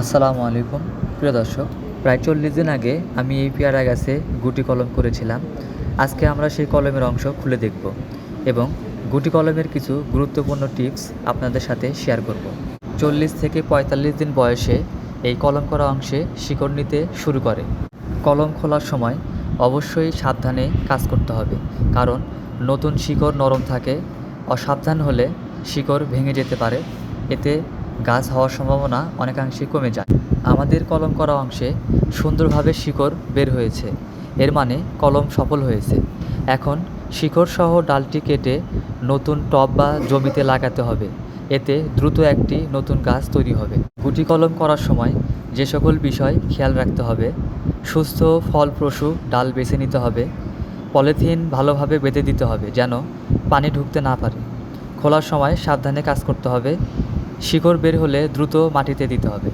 আসসালামু আলাইকুম। প্রিয় দর্শক, প্রায় চল্লিশ দিন আগে আমি এই পেয়ারা গাছে গুটি কলম করেছিলাম। আজকে আমরা সেই কলমের অংশ খুলে দেখব এবং গুটি কলমের কিছু গুরুত্বপূর্ণ টিপস আপনাদের সাথে শেয়ার করব। চল্লিশ থেকে পঁয়তাল্লিশ দিন বয়সে এই কলম করা অংশে শিকড় নিতে শুরু করে। কলম খোলার সময় অবশ্যই সাবধানে কাজ করতে হবে, কারণ নতুন শিকড় নরম থাকে। অসাবধান হলে শিকড় ভেঙে যেতে পারে। এতে গাছ হওয়ার সম্ভাবনা অনেকাংশে কমে যায়। আমাদের কলম করা অংশে সুন্দরভাবে শিকড় বের হয়েছে। এর মানে কলম সফল হয়েছে। এখন শিকড় সহ ডালটি কেটে নতুন টব বা জমিতে লাগাতে হবে। এতে দ্রুত একটি নতুন গাছ তৈরি হবে। গুটি কলম করার সময় যে সকল বিষয় খেয়াল রাখতে হবে। সুস্থ ফলপ্রসূ ডাল বেছে নিতে হবে। পলিথিন ভালোভাবে বেঁধে দিতে হবে যেন পানি ঢুকতে না পারে। খোলার সময় সাবধানে কাজ করতে হবে। শিকড় বের হলে দ্রুত মাটিতে দিতে হবে।